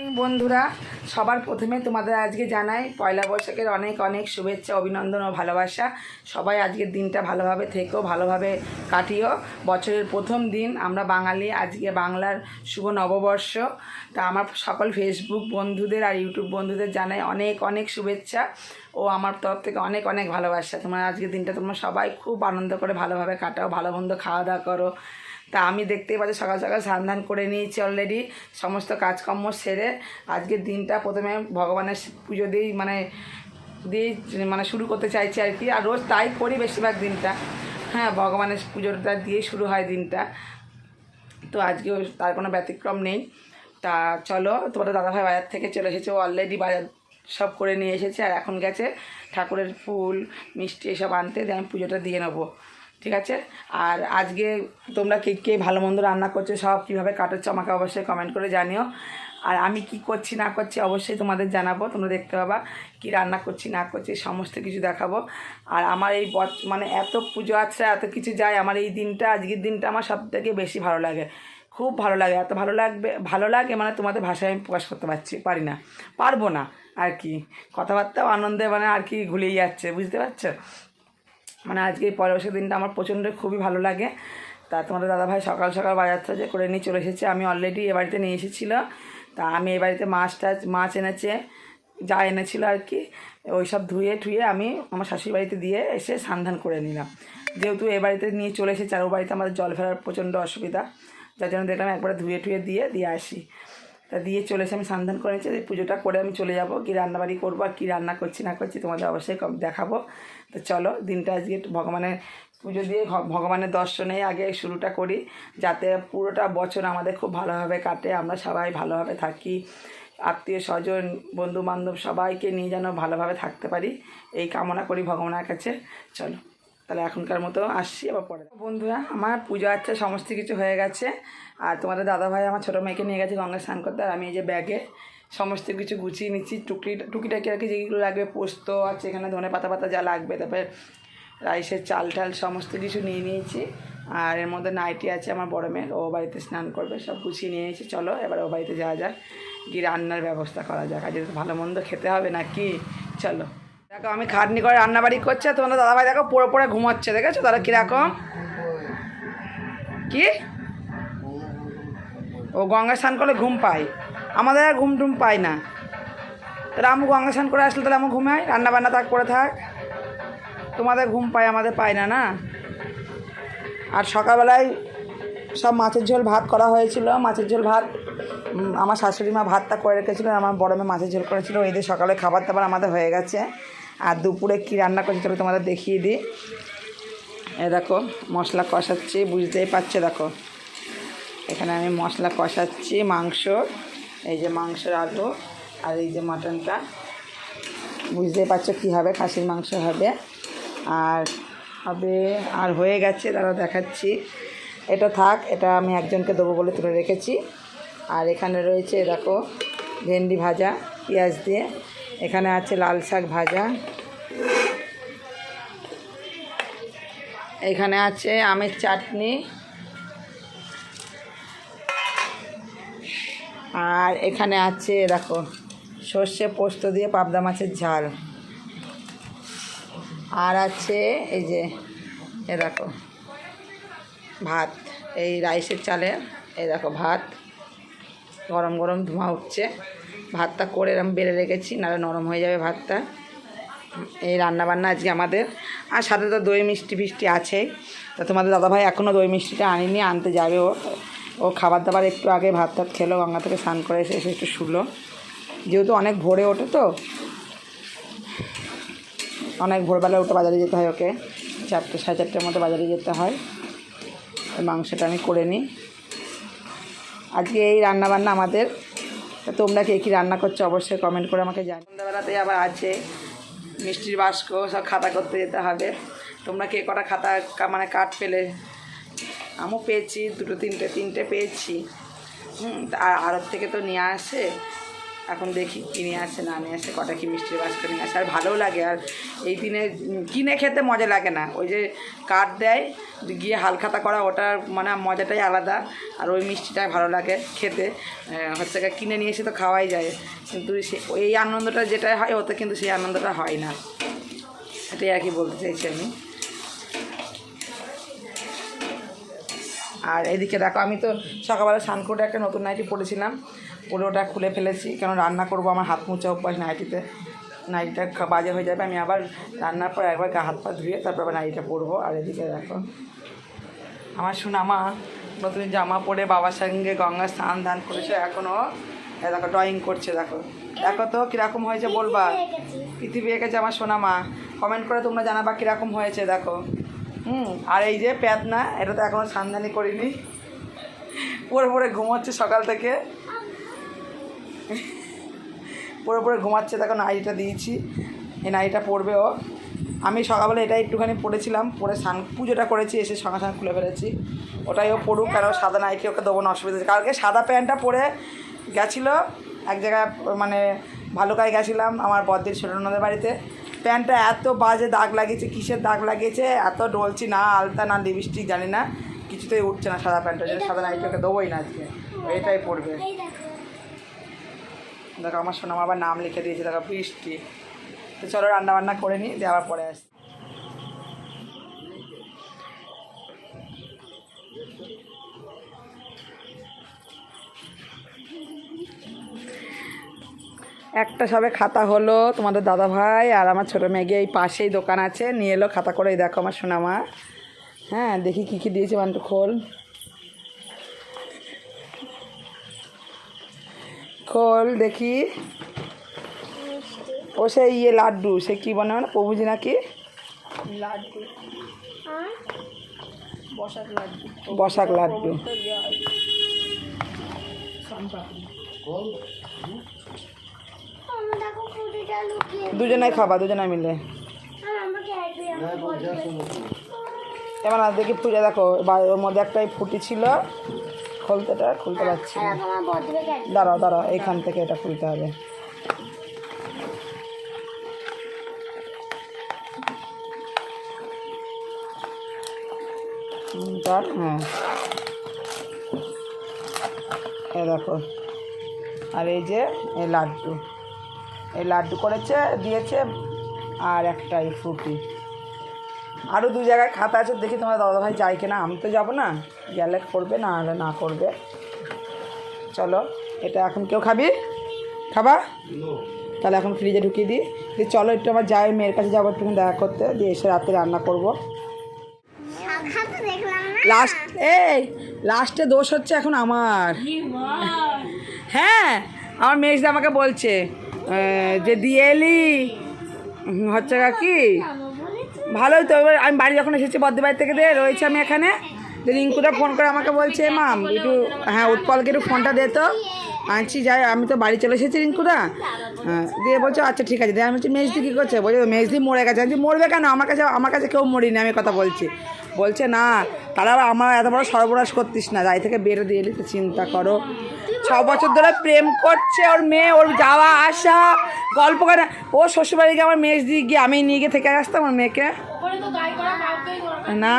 Morning বন্ধুরা। সবার প্রথমে তোমাদের আজকে জানাই, পয়লা বৈশাখের অনেক অনেক শুভেচ্ছা, অভিনন্দন ও ভালোবাসা। সবাই আজকের দিনটা ভালোভাবে থেকো, ভালোভাবে কাটিও। বছরের প্রথম দিন, আমরা বাঙালি, আজকে বাংলার শুভ নববর্ষ। তা আমার সকল ফেসবুক বন্ধুদের আর ইউটিউব বন্ধুদের জানাই অনেক অনেক শুভেচ্ছা ও আমার তরফ থেকে অনেক অনেক ভালোবাসা। তোমার আজকের দিনটা তোমরা সবাই খুব আনন্দ করে ভালোভাবে কাটাও, ভালো মন্দ খাওয়া দাওয়া করো। তা আমি দেখতেই পাচ্ছি সকাল সকাল স্নান করে নিয়েছি অলরেডি সমস্ত কাজকর্ম সেরে আজকের দিনটা প্রথমে ভগবানের পুজো দিয়েই মানে দিয়েই মানে শুরু করতে চাইছি আর কি, আর রোজ তাই করি বেশিরভাগ দিনটা। হ্যাঁ ভগবানের পুজোটা দিয়েই শুরু হয় দিনটা। তো আজকেও তার কোনো ব্যতিক্রম নেই। তা চলো, তোমাদের দাদাভাই বাজার থেকে চলে এসেছে অলরেডি বাজার সব করে নিয়ে এসেছে, আর এখন গেছে ঠাকুরের ফুল, মিষ্টি এসব আনতে, দিয়ে আমি পুজোটা দিয়ে নেব। ঠিক আছে? আর আজকে তোমরা কে কে ভালো মন্দ রান্না করছ, সব কীভাবে কাটাচ্ছ, আমাকে অবশ্যই কমেন্ট করে জানিও। আর আমি কি করছি, না করছি অবশ্যই তোমাদের জানাব, তোমরা দেখতে পাবা কি রান্না করছি, না করছি, সমস্ত কিছু দেখাবো। আর আমার এই মানে এত পুজো আছে এত কিছু যায়, আমার এই দিনটা, আজকের দিনটা আমার সব থেকে বেশি ভালো লাগে। খুব ভালো লাগে, এত ভালো লাগবে, ভালো লাগে মানে তোমাদের ভাষায় আমি প্রকাশ করতে পারছি, পারি না, পারব না আর কি। কথাবার্তাও আনন্দে মানে আর কি ঘুলিয়ে যাচ্ছে, বুঝতে পারছ? মানে আজকে পয়লা দিনটা আমার প্রচণ্ড খুবই ভালো লাগে। তা তোমাদের দাদাভাই সকাল সকাল বাজার থেকে করে নিয়ে চলে এসেছে, আমি অলরেডি এ বাড়িতে নিয়ে এসেছিল। তা আমি এ বাড়িতে মাছ টাছ, মাছ এনেছে, যা এনেছিল আর কি, ওই সব ধুয়ে ঠুয়ে আমি আমার শাশুড়ি বাড়িতে দিয়ে এসে সান্ধান করে নিলাম। যেহেতু এ বাড়িতে নিয়ে চলে এসেছে, আর ও বাড়িতে আমাদের জল ফেরার প্রচণ্ড অসুবিধা, যার জন্য দেখলাম একবার ধুয়ে টুয়ে দিয়ে দিয়ে আসি। তা দিয়ে চলে এসে আমি সান্ধান করে নিচ্ছি এই পুজোটা করে আমি চলে যাব, কী রান্নাবাড়ি করব আর কী রান্না করছি না করছি তোমাদের অবশ্যই দেখাবো। তো চলো, দিনটা আজকে ভগবানের পুজো দিয়ে ভগবানের দর্শনে আগে শুরুটা করি, যাতে পুরোটা বছর আমাদের খুব ভালোভাবে কাটে, আমরা সবাই ভালোভাবে থাকি, আত্মীয় স্বজন বন্ধু বান্ধব সবাইকে নিয়ে যেন ভালোভাবে থাকতে পারি, এই কামনা করি ভগবানের কাছে। চলো, তাহলে এখনকার মতো আসছি, আবার পরে বন্ধুরা, আমার পুজো আচ্ছা সমস্ত কিছু হয়ে গেছে, আর তোমাদের দাদাভাই আমার ছোটো মেয়েকে নিয়ে গেছে গঙ্গা স্নান করতে, আর আমি এই যে ব্যাগে সমস্ত কিছু গুছিয়ে নিচ্ছি টুকরি টুকিটাকি আর কি যেগুলো লাগবে, পোস্ত আছে এখানে, ধনে পাতা পাতা যা লাগবে, তারপরে রাইসের চাল টাল সমস্ত কিছু নিয়ে নিয়েছি। আর এর মধ্যে নাইটি আছে আমার বড় মেয়ের, ও বাড়িতে স্নান করবে, সব গুছিয়ে নিয়ে নিয়েছি চলো, এবার ও বাড়িতে যাওয়া যাক, গিয়ে রান্নার ব্যবস্থা করা যাক। আজ তো ভালো মন্দ খেতে হবে নাকি? চলো। দেখো, আমি খাটনি করে রান্নাবাড়ি করছে তোমাদের দাদাভাই দেখো পড়ে পড়ে ঘুমাচ্ছে, দেখেছ? তারা কীরকম? কি? ও গঙ্গা স্নান করলে ঘুম পায়? আমাদের আর ঘুম টুম পায় না। তাহলে আমি গঙ্গা স্নান করে আসলে তাহলে আমার ঘুমাই রান্না বান্না থাক করে থাক। তোমাদের ঘুম পায়, আমাদের পায় না না? আর সকালবেলায় সব মাছের ঝোল ভাত করা হয়েছিল। মাছের ঝোল ভাত আমার শাশুড়ি মা ভাতটা করে রেখেছিল আমার বড় মেয়ে মাছের ঝোল করেছিল। এদের সকালে খাবার দাবার আমাদের হয়ে গেছে। আর দুপুরে কী রান্না করেছি চলো তোমাদের দেখিয়ে দিই। এ দেখো, মশলা কষাচ্ছি, বুঝতেই পারছ, দেখো। এখানে আমি মশলা কষাচ্ছি, মাংস। এই যে মাংসের আলু আর এই যে মাটনটা। বুঝতেই পারছ কী হবে, খাসির মাংস হবে। আর হবে, আর হয়ে গেছে তারা দেখাচ্ছি। এটা থাক, এটা আমি একজনকে দেবো বলে তুলে রেখেছি। আর এখানে রয়েছে, দেখো, ভেন্ডি ভাজা, পেঁয়াজ দিয়ে। এখানে আছে লাল শাক ভাজা। এখানে আছে আমের চাটনি। আর এখানে আছে, দেখো, সর্ষে পোস্ত দিয়ে পাবদা মাছের ঝাল। আর আছে, এই যে, এ দেখো, ভাত, এই রাইসের চালে, এই দেখো ভাত, গরম গরম ধোঁয়া উঠছে। ভাতটা করে এরম বেড়ে রেখেছি, নাহলে নরম হয়ে যাবে ভাতটা। এই রান্না বান্না আজকে আমাদের। আর সাথে তো দই মিষ্টি ফিষ্টি আছেই। তা তোমাদের দাদাভাই এখনও দই মিষ্টিটা আনিনি, আনতে যাবে ও। খাবার দাবার একটু আগে ভাত টাত খেলো, গঙ্গা থেকে স্নান করে এসে এসে একটু শুলো। যেহেতু অনেক ভোরে ওঠে তো, অনেক ভোরবেলা উঠে বাজারে যেতে হয় ওকে। চারটে, সাড়ে চারটের মতো বাজারে যেতে হয়। মাংসটা আমি করে নিই। আজকে এই রান্না বান্না আমাদের তোমরা কে কী রান্না করছ অবশ্যই কমেন্ট করে আমাকে জানি সন্ধ্যাবেলাতেই আবার আছে মিষ্টির বাস্ক, সব খাতা করতে যেতে হবে। তোমরা কে কটা খাতা মানে কাঠ পেলে আমিও পেয়েছি, দুটো, তিনটে তিনটে পেয়েছি। হুম আর থেকে তো নিয়ে আসে। এখন দেখি কিনে আসে, না নিয়ে আসে, কটা কি মিষ্টির বাস্ক নিয়ে আসে। আর ভালোও লাগে, আর এই দিনে কিনে খেতে মজা লাগে না। ওই যে কাঠ দেয়, গিয়ে হালখাতা করা ওটার মানে মজাটাই আলাদা। আর ওই মিষ্টিটাই ভালো লাগে খেতে। হচ্ছে কিনে নিয়ে এসে তো খাওয়াই যায়। কিন্তু সে, এই আনন্দটা যেটা হয়, ওতে কিন্তু সেই আনন্দটা হয় না। এটাই আর কি বলতে চাইছি আমি। আর এদিকে দেখো আমি তো সকালবেলা স্নান করে একটা নতুন নাইটি পরেছিলাম পরে ওটা খুলে ফেলেছি কেন রান্না করব? আমার হাত মোচা অভ্যাস নাইটিতে নাইটিটা বাজে হয়ে যাবে আমি আবার রান্নার পর একবার গা হাত পা ধুয়ে তারপর আবার নাইটিটা পরবো আর এদিকে দেখো আমার সোনামা নতুন জামা পরে বাবার সঙ্গে গঙ্গা স্নান দান করেছে এখনও দেখো ড্রয়িং করছে দেখো। দেখো তো কীরকম হয়েছে বলবা? পৃথিবী এঁকেছে। আমার সোনামা। কমেন্ট করে তোমরা জানাবা কীরকম হয়েছে দেখো। হুম, আর এই যে প্যাদনা, এটা তো এখনও সান্দানি করিনি। পরে পরে ঘুমাচ্ছে সকাল থেকে। পরে পরে ঘুমাচ্ছে, দেখো নাইটিটা দিয়েছি। এই নাইটিটা পরবে ও। আমি সকালবেলা এটা একটুখানি পড়েছিলাম পরে স্নান, পুজোটা করেছি, এসে সঙ্গে সঙ্গে খুলে ফেলেছি। ওটাই ও পড়ুক, কারণ সাদা নাইটি ওকে দেবো না অসুবিধা। কালকে সাদা প্যান্টটা পরে গেছিল, এক জায়গায় মানে ভালুকায় গেছিলাম, আমার বদ্দির ছোটনদের বাড়িতে। প্যান্টটা এত বাজে দাগ লাগিয়েছে কিসের দাগ লাগিয়েছে? এত ডলছি না আলতা না লিপস্টিক জানি না কিছুতেই উঠছে না সাদা প্যান্টটা সাদা নাইটটাকে দেবোই না আজকে। এটাই পড়বে দেখো। আমার সোনাম আবার নাম লিখে দিয়েছে দেখো বৃষ্টি। তো চলো রান্না বান্না করে নিই দিয়ে আবার পরে আসি একটা সবে খাতা হলো তোমাদের দাদা ভাই আর আমার ছোটো মেয়ে এই পাশেই দোকান আছে। নিয়ে এলো খাতা করে এই দেখো আমার সোনামা। হ্যাঁ দেখি কী কী দিয়েছে মানটু খোল। খোল দেখি। ও সেই ইয়ে লাড্ডু সে কী বলে মানে প্রভুজি নাকি? লাড্ডু। বসাক লাড্ডু। বসাক লাড্ডু তো ইয়ে হয় সনপাপড়ি আমার দেখো ফুটিটা লুকিয়ে দুজনাই খাবা দুজনাই মিলে। এবার আর দেখি পূজা, দেখো ওর মধ্যে একটাই ফুটি ছিল, খুলতেটা, খুলতে পারছি দাঁড়াও দাঁড়াও, এখান থেকে এটা খুলতে হবে। তার হ্যাঁ। এই দেখো, আর এই যে লাড্ডু। এই লাড্ডু করেছে দিয়েছে আর একটা এই ফ্রুটি। আরও দু জায়গায় খাতা আছে দেখি তোমার দাদাভাই যায় কিনা। আমি তো যাব না গেলে করবে না হলে না করবে। চলো এটা এখন কেউ খাবি? খাবা? তাহলে এখন ফ্রিজে ঢুকিয়ে দিই। দিয়ে চলো একটু আমার যাই মেয়ের কাছে যাব একটুখানি দেখা করতে। দিয়ে এসে রাতে রান্না করব। লাস্ট এই লাস্টে দোষ হচ্ছে এখন আমার। হ্যাঁ আমার মেয়েটা আমাকে বলছে। যে দিয়ে এলি হচ্ছে কি? ভালোই তো, এবার আমি বাড়ি যখন এসেছি বদ্দি বাড়ি থেকে দিয়ে রয়েছে আমি এখানে, যে রিঙ্কুটা ফোন করে আমাকে বলছে, মাম, একটু হ্যাঁ উৎপলকে একটু ফোনটা দে তো। আনছি, যাই, আমি তো বাড়ি চলে এসেছি রিঙ্কুদা। হ্যাঁ দিয়ে বলছো আচ্ছা ঠিক আছে। দিয়ে আমি বলছি, মেজদি কী করছে? বলছে, মেজদি মরে গেছে। আমি মরবে কেন? আমার কাছে আমার কাছে কেউ মরিনি, আমি কথা বলছি। বলছে না তারা আবার আমার এত বড় সর্বনাশ করতিস না যাই থেকে বেরো দিয়ে এলি চিন্তা করো। ছ বছর ধরে প্রেম করছে ওর মেয়ে ওর যাওয়া আসা গল্প করে। ও শ্বশুরবাড়ি গিয়ে আমার মেয়ে দিয়ে গিয়ে আমি নিয়ে গিয়ে থেকে আসতাম আমার মেয়েকে। না।